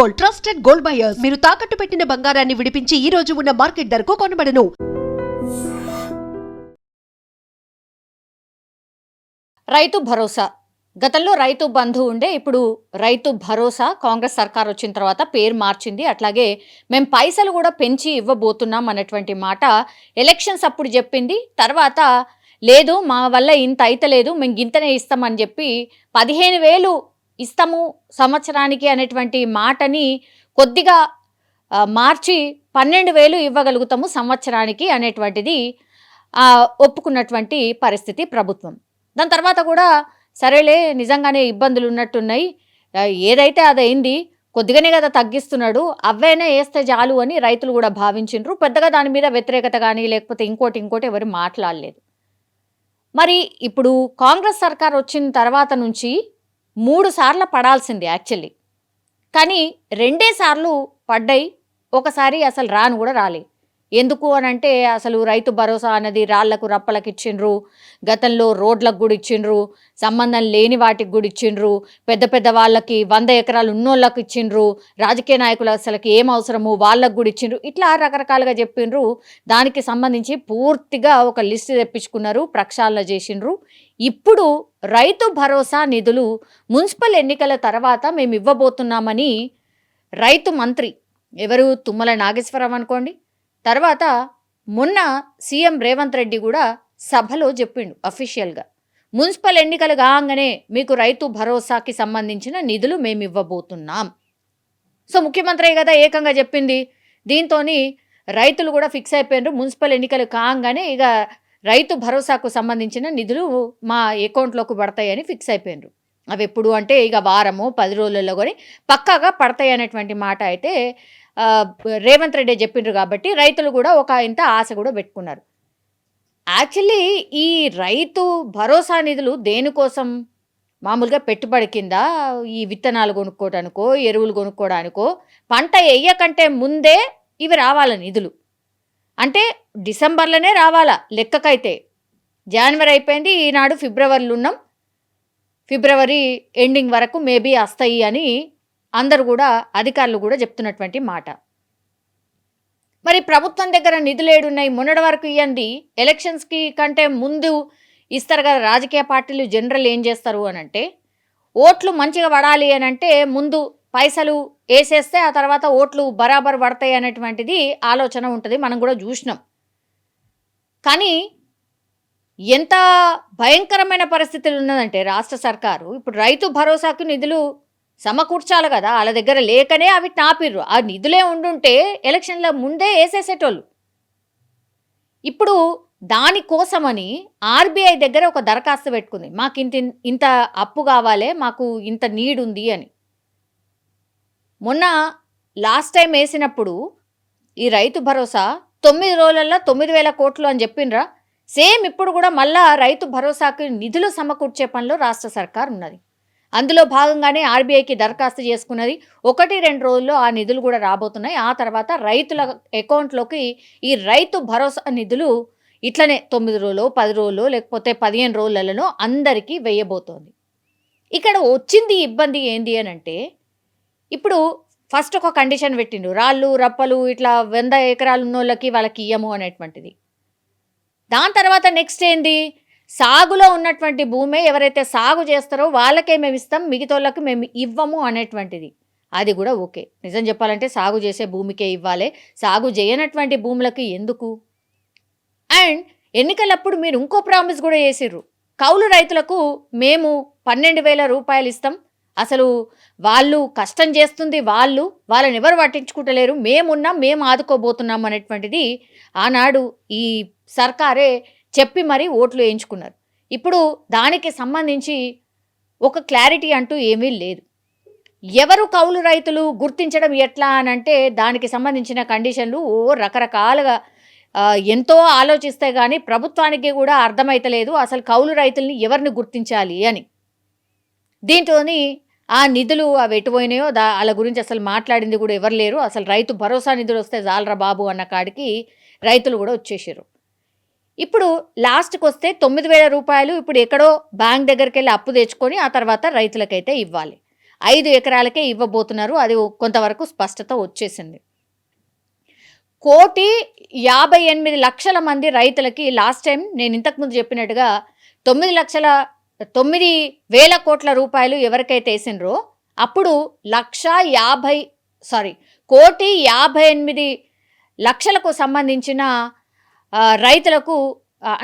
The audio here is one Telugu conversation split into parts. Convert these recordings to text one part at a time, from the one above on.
Gold trusted gold buyers. మీరు తాకట్టు పెట్టిన బంగారాన్ని విడిపించి ఈ రోజు ఉన్న మార్కెట్ ధరకు కొనబడను. రైతు భరోసా. గతంలో రైతు బంధు ఉండే ఇప్పుడు రైతు భరోసా కాంగ్రెస్ సర్కార్ వచ్చిన తర్వాత పేరు మార్చింది. అట్లాగే మేము పైసలు కూడా పెంచి ఇవ్వబోతున్నాం అన్నటువంటి మాట ఎలక్షన్స్ అప్పుడు చెప్పింది. తర్వాత లేదు మా వల్ల ఇంత అయితలేదు మేము గింతనే ఇస్తామని చెప్పి పదిహేను వేలు ఇస్తాము సంవత్సరానికి అనేటువంటి మాటని కొద్దిగా మార్చి పన్నెండు వేలు ఇవ్వగలుగుతాము సంవత్సరానికి అనేటువంటిది ఒప్పుకున్నటువంటి పరిస్థితి ప్రభుత్వం. దాని తర్వాత కూడా సరేలే నిజంగానే ఇబ్బందులు ఉన్నట్టున్నాయి ఏదైతే అదైంది కొద్దిగానే కదా తగ్గిస్తున్నాడు అవైనా వేస్తే చాలు అని రైతులు కూడా భావించిండ్రు. పెద్దగా దాని మీద వ్యతిరేకత కానీ లేకపోతే ఇంకోటి ఇంకోటి ఎవరు మాట్లాడలేదు. మరి ఇప్పుడు కాంగ్రెస్ సర్కార్ వచ్చిన తర్వాత నుంచి మూడు సార్లు పడాల్సింది యాక్చువల్లీ. కానీ రెండే సార్లు పడ్డాయి ఒకసారి అసలు రాను కూడా రాలే ఎందుకు అని అంటే అసలు రైతు భరోసా అన్నది రాళ్ళకు రప్పలకు ఇచ్చిండ్రు గతంలో రోడ్లకు కూడా ఇచ్చిండ్రు సంబంధం లేని వాటికి కూడా ఇచ్చిండ్రు పెద్ద పెద్ద వాళ్ళకి వంద ఎకరాలు ఉన్నోళ్ళకి ఇచ్చిండ్రు రాజకీయ నాయకులు అసలుకి ఏం అవసరము వాళ్ళకు కూడా ఇచ్చిండ్రు ఇట్లా రకరకాలుగా చెప్పిండ్రు దానికి సంబంధించి పూర్తిగా ఒక లిస్ట్ తెప్పించుకున్నారు ప్రక్షాళన చేసిండ్రు. ఇప్పుడు రైతు భరోసా నిధులు మున్సిపల్ ఎన్నికల తర్వాత మేము ఇవ్వబోతున్నామని రైతు మంత్రి ఎవరు తుమ్మల నాగేశ్వరరావు అనుకోండి తర్వాత మొన్న సీఎం రేవంత్ రెడ్డి కూడా సభలో చెప్పిండు అఫీషియల్గా మున్సిపల్ ఎన్నికలు కాగానే మీకు రైతు భరోసాకి సంబంధించిన నిధులు మేము ఇవ్వబోతున్నాం. సో ముఖ్యమంత్రి కదా ఏకంగా చెప్పింది. దీంతో రైతులు కూడా ఫిక్స్ అయిపోయినారు. మున్సిపల్ ఎన్నికలు కాగానే ఇక రైతు భరోసాకు సంబంధించిన నిధులు మా అకౌంట్లోకి పడతాయని ఫిక్స్ అయిపోయినారు. అవి ఎప్పుడు అంటే ఇక వారము పది రోజులలో కానీ పక్కాగా పడతాయి అనేటువంటి మాట అయితే రేవంత్ రెడ్డి చెప్పిండ్రు కాబట్టి రైతులు కూడా ఒక ఇంత ఆశ కూడా పెట్టుకున్నారు. యాక్చువల్లీ ఈ రైతు భరోసా నిధులు దేనికోసం? మామూలుగా పెట్టుబడి కింద ఈ విత్తనాలు కొనుక్కోవడానికో ఎరువులు కొనుక్కోవడానికో పంట వేయకంటే ముందే ఇవి రావాల నిధులు. అంటే డిసెంబర్లోనే రావాలా లెక్కకైతే. జనవరి అయిపోయింది ఈనాడు ఫిబ్రవరిలో ఉన్నాం. ఫిబ్రవరి ఎండింగ్ వరకు మేబీ వస్తాయి అని అందరు కూడా అధికారులు కూడా చెప్తున్నటువంటి మాట. మరి ప్రభుత్వం దగ్గర నిధులు ఏడున్నాయి మొన్నటి వరకు ఇవ్వండి ఎలక్షన్స్కి కంటే ముందు ఇస్తారు కదా రాజకీయ పార్టీలు జనరల్ ఏం చేస్తారు అని అంటే ఓట్లు మంచిగా పడాలి అని అంటే ముందు పైసలు వేసేస్తే ఆ తర్వాత ఓట్లు బరాబర్ పడతాయి అనేటువంటిది ఆలోచన ఉంటుంది మనం కూడా చూసినాం. కానీ ఎంత భయంకరమైన పరిస్థితులు ఉన్నదంటే రాష్ట్ర సర్కారు ఇప్పుడు రైతు భరోసాకు నిధులు సమకూర్చాలి కదా వాళ్ళ దగ్గర లేకనే అవి నాపిర్రు ఆ నిధులే ఉండుంటే ఎలక్షన్ల ముందే వేసేసేటోళ్ళు. ఇప్పుడు దానికోసమని ఆర్బీఐ దగ్గర ఒక దరఖాస్తు పెట్టుకుంది. మాకు ఇంత ఇంత అప్పు కావాలి మాకు ఇంత నీడ్ ఉంది అని. మొన్న లాస్ట్ టైం వేసినప్పుడు ఈ రైతు భరోసా తొమ్మిది రోజులలో తొమ్మిది వేల కోట్లు అని చెప్పిండ్రా సేమ్ ఇప్పుడు కూడా మళ్ళా రైతు భరోసాకి నిధులు సమకూర్చే పనిలో రాష్ట్ర సర్కార్ ఉన్నది అందులో భాగంగానే ఆర్బీఐకి దరఖాస్తు చేసుకున్నది. ఒకటి రెండు రోజుల్లో ఆ నిధులు కూడా రాబోతున్నాయి. ఆ తర్వాత రైతుల అకౌంట్లోకి ఈ రైతు భరోసా నిధులు ఇట్లనే తొమ్మిది రోజులు పది రోజులు లేకపోతే పదిహేను రోజులలో అందరికీ వేయబోతోంది. ఇక్కడ వచ్చింది ఇబ్బంది ఏంది అని అంటే ఇప్పుడు ఫస్ట్ ఒక కండిషన్ పెట్టిండు. రాళ్ళు రప్పలు ఇట్లా వంద ఎకరాలు ఉన్న వాళ్ళకి వాళ్ళకి ఇయ్యము అనేటువంటిది. దాని తర్వాత నెక్స్ట్ ఏంది? సాగులో ఉన్నటువంటి భూమే ఎవరైతే సాగు చేస్తారో వాళ్ళకే మేము ఇస్తాం మిగతా వాళ్ళకి మేము ఇవ్వము అనేటువంటిది. అది కూడా ఓకే. నిజం చెప్పాలంటే సాగు చేసే భూమికే ఇవ్వాలి. సాగు చేయనటువంటి భూములకి ఎందుకు? అండ్ ఎన్నికలప్పుడు మీరు ఇంకో ప్రామిస్ కూడా చేసిర్రు. కౌలు రైతులకు మేము పన్నెండు వేల రూపాయలు ఇస్తాం. అసలు వాళ్ళు కష్టం చేస్తుంది వాళ్ళు వాళ్ళని ఎవరు పట్టించుకుంటలేరు. మేమున్నాం మేము ఆదుకోబోతున్నాం అనేటువంటిది ఆనాడు ఈ సర్కారే చెప్పి మరీ ఓట్లు వేయించుకున్నారు. ఇప్పుడు దానికి సంబంధించి ఒక క్లారిటీ అంటూ ఏమీ లేదు. ఎవరు కౌలు రైతులు గుర్తించడం ఎట్లా అని అంటే దానికి సంబంధించిన కండిషన్లు ఓ రకరకాలుగా ఎంతో ఆలోచిస్తే కానీ ప్రభుత్వానికి కూడా అర్థమైతలేదు అసలు కౌలు రైతుల్ని ఎవరిని గుర్తించాలి అని. దీంతోని ఆ నిధులు అవి ఎటుపోయినాయో దా వాళ్ళ గురించి అసలు మాట్లాడింది కూడా ఎవరు లేరు. అసలు రైతు భరోసా నిధులు వస్తే జాలరా బాబు అన్న కాడికి రైతులు కూడా వచ్చేసారు ఇప్పుడు లాస్ట్కి వస్తే తొమ్మిది వేల రూపాయలు ఇప్పుడు ఎక్కడో బ్యాంక్ దగ్గరికి వెళ్ళి అప్పు తెచ్చుకొని ఆ తర్వాత రైతులకైతే ఇవ్వాలి. ఐదు ఎకరాలకే ఇవ్వబోతున్నారు. అది కొంతవరకు స్పష్టత వచ్చేసింది. కోటి యాభై ఎనిమిది లక్షల మంది రైతులకి లాస్ట్ టైం నేను ఇంతకుముందు చెప్పినట్టుగా తొమ్మిది లక్షల తొమ్మిది వేల కోట్ల రూపాయలు ఎవరికైతే వేసినరో అప్పుడు లక్ష యాభై సారీ కోటి యాభై ఎనిమిది లక్షలకు సంబంధించిన రైతులకు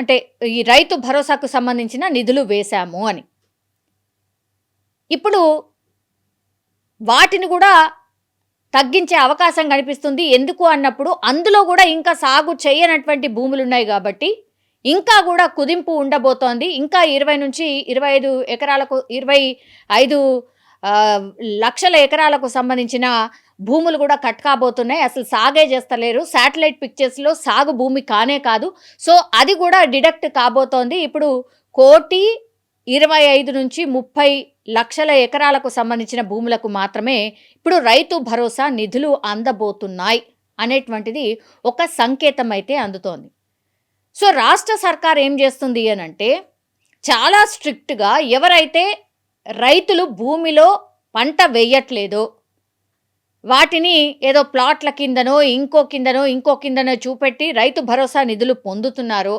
అంటే ఈ రైతు భరోసాకు సంబంధించిన నిధులు వేశాము అని. ఇప్పుడు వాటిని కూడా తగ్గించే అవకాశం కనిపిస్తుంది. ఎందుకు అన్నప్పుడు అందులో కూడా ఇంకా సాగు చేయనటువంటి భూములు ఉన్నాయి కాబట్టి ఇంకా కూడా కుదింపు ఉండబోతోంది. ఇంకా ఇరవై నుంచి ఇరవై ఐదు ఎకరాలకు ఇరవై ఐదు లక్షల ఎకరాలకు సంబంధించిన భూములు కూడా కట్ కాబోతున్నాయి అసలు సాగే చేస్తలేరు. శాటిలైట్ పిక్చర్స్లో సాగు భూమి కానే కాదు. సో అది కూడా డిడక్ట్ కాబోతోంది. ఇప్పుడు కోటి ఇరవై ఐదు నుంచి ముప్పై లక్షల ఎకరాలకు సంబంధించిన భూములకు మాత్రమే ఇప్పుడు రైతు భరోసా నిధులు అందబోతున్నాయి అనేటువంటిది ఒక సంకేతం అయితే అందుతోంది. సో రాష్ట్ర సర్కార్ ఏం చేస్తుంది అని అంటే చాలా స్ట్రిక్ట్గా ఎవరైతే రైతులు భూమిలో పంట వేయట్లేదో. వాటిని ఏదో ప్లాట్ల కిందనో ఇంకో కిందనో ఇంకో కిందనో చూపెట్టి రైతు భరోసా నిధులు పొందుతున్నారో.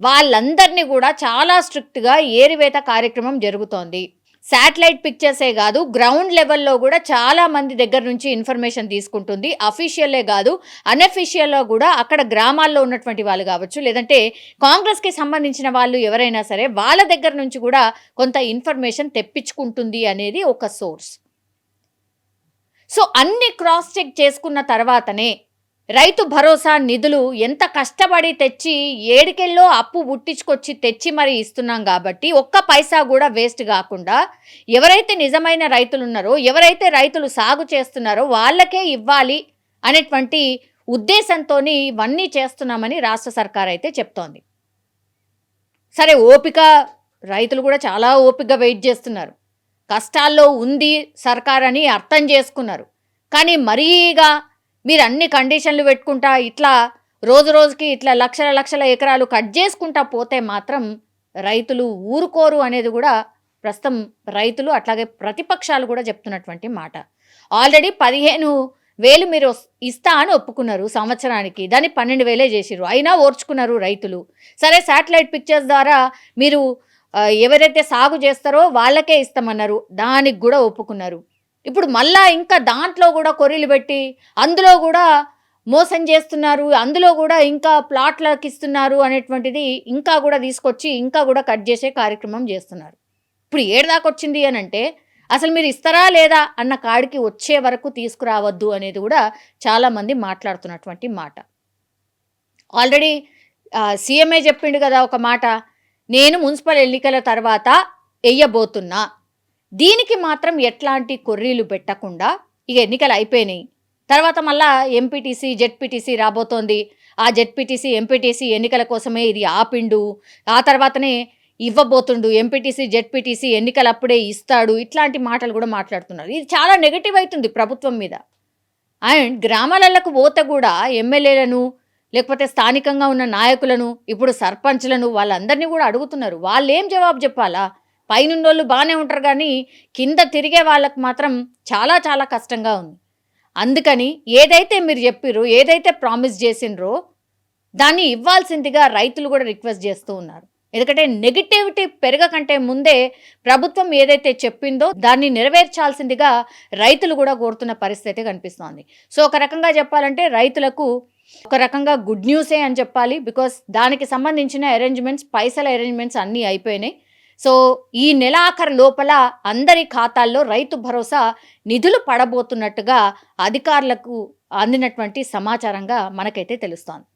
వాళ్ళందరినీ కూడా చాలా స్ట్రిక్ట్గా ఏరివేత కార్యక్రమం జరుగుతోంది. శాటిలైట్ పిక్చర్సే కాదు గ్రౌండ్ లెవెల్లో కూడా చాలా మంది దగ్గర నుంచి ఇన్ఫర్మేషన్ తీసుకుంటుంది. అఫీషియల్లే కాదు అన్అఫీషియల్లో కూడా అక్కడ గ్రామాల్లో ఉన్నటువంటి వాళ్ళు కావచ్చు లేదంటే కాంగ్రెస్కి సంబంధించిన వాళ్ళు ఎవరైనా సరే వాళ్ళ దగ్గర నుంచి కూడా కొంత ఇన్ఫర్మేషన్ తెప్పించుకుంటుంది అనేది ఒక సోర్స్ సో అన్ని క్రాస్ చెక్ చేసుకున్న తర్వాతనే రైతు భరోసా నిధులు ఎంత కష్టపడి తెచ్చి ఏడికెళ్ళో అప్పు పుట్టించుకొచ్చి తెచ్చి మరి ఇస్తున్నాం కాబట్టి ఒక్క పైసా కూడా వేస్ట్ కాకుండా ఎవరైతే నిజమైన రైతులు ఉన్నారో ఎవరైతే రైతులు సాగు చేస్తున్నారో వాళ్ళకే ఇవ్వాలి అనేటువంటి ఉద్దేశంతో ఇవన్నీ చేస్తున్నామని రాష్ట్ర సర్కార్ అయితే చెప్తోంది. సరే ఓపిక రైతులు కూడా చాలా ఓపికగా వెయిట్ చేస్తున్నారు. కష్టాల్లో ఉంది సర్కార్ అని అర్థం చేసుకున్నారు. కానీ మరీగా మీరు అన్ని కండిషన్లు పెట్టుకుంటా ఇట్లా రోజు రోజుకి ఇట్లా లక్షల లక్షల ఎకరాలు కట్ చేసుకుంటా పోతే మాత్రం రైతులు ఊరుకోరు అనేది కూడా ప్రస్తుతం రైతులు అట్లాగే ప్రతిపక్షాలు కూడా చెప్తున్నటువంటి మాట. ఆల్రెడీ పదిహేను వేలు మీరు ఇస్తా అని ఒప్పుకున్నారు సంవత్సరానికి. దాన్ని పన్నెండు వేలే చేసిర్రు. అయినా ఓర్చుకున్నారు రైతులు. సరే శాటిలైట్ పిక్చర్స్ ద్వారా మీరు ఎవరైతే సాగు చేస్తారో వాళ్ళకే ఇస్తామన్నారు. దానికి కూడా ఒప్పుకున్నారు. ఇప్పుడు మళ్ళా ఇంకా దాంట్లో కూడా కొర్రీలు పెట్టి అందులో కూడా మోసం చేస్తున్నారు అందులో కూడా ఇంకా ప్లాట్లకు ఇస్తున్నారు అనేటువంటిది ఇంకా కూడా తీసుకొచ్చి ఇంకా కూడా కట్ చేసే కార్యక్రమం చేస్తున్నారు. ఇప్పుడు ఏడదాకా వచ్చింది అని అంటే అసలు మీరు ఇస్తారా లేదా అన్న కాడికి వచ్చే వరకు తీసుకురావద్దు అనేది కూడా చాలామంది మాట్లాడుతున్నటువంటి మాట. ఆల్రెడీ సీఎంఏ చెప్పిండు కదా ఒక మాట నేను మున్సిపల్ ఎన్నికల తర్వాత వెయ్యబోతున్నా దీనికి మాత్రం ఎట్లాంటి కొర్రీలు పెట్టకుండా ఇక ఎన్నికలు అయిపోయినాయి. తర్వాత మళ్ళా ఎంపీటీసీ జెడ్పీటీసీ రాబోతోంది. ఆ జెడ్పీటీసీ ఎంపీటీసీ ఎన్నికల కోసమే ఇది ఆపిండు. ఆ తర్వాతనే ఇవ్వబోతుండు. ఎంపీటీసీ జెడ్పీటీసీ ఎన్నికలప్పుడే ఇస్తాడు. ఇట్లాంటి మాటలు కూడా మాట్లాడుతున్నారు. ఇది చాలా నెగటివ్ అవుతుంది ప్రభుత్వం మీద. అండ్ గ్రామాలకు పోతే కూడా ఎమ్మెల్యేలను లేకపోతే స్థానికంగా ఉన్న నాయకులను ఇప్పుడు సర్పంచ్లను వాళ్ళందరినీ కూడా అడుగుతున్నారు. వాళ్ళు ఏం జవాబు చెప్పాలా? పైనున్నోళ్ళు బాగానే ఉంటారు కానీ కింద తిరిగే వాళ్ళకు మాత్రం చాలా చాలా కష్టంగా ఉంది. అందుకని ఏదైతే మీరు చెప్పిర్రు ఏదైతే ప్రామిస్ చేసిండ్రో దాన్ని ఇవ్వాల్సిందిగా రైతులు కూడా రిక్వెస్ట్ చేస్తూ ఉన్నారు. ఎందుకంటే నెగిటివిటీ పెరగకంటే ముందే ప్రభుత్వం ఏదైతే చెప్పిందో దాన్ని నెరవేర్చాల్సిందిగా రైతులు కూడా కోరుతున్న పరిస్థితి కనిపిస్తోంది. సో ఒక రకంగా చెప్పాలంటే రైతులకు ఒక రకంగా గుడ్ న్యూసే అని చెప్పాలి. బికాస్ దానికి సంబంధించిన అరేంజ్మెంట్స్ పైసల అరేంజ్మెంట్స్ అన్నీ అయిపోయినాయి. సో ఈ నెలాఖరు లోపల అందరి ఖాతాల్లో రైతు భరోసా నిధులు పడబోతున్నట్టుగా అధికారులకు అందినటువంటి సమాచారంగా మనకైతే తెలుస్తోంది.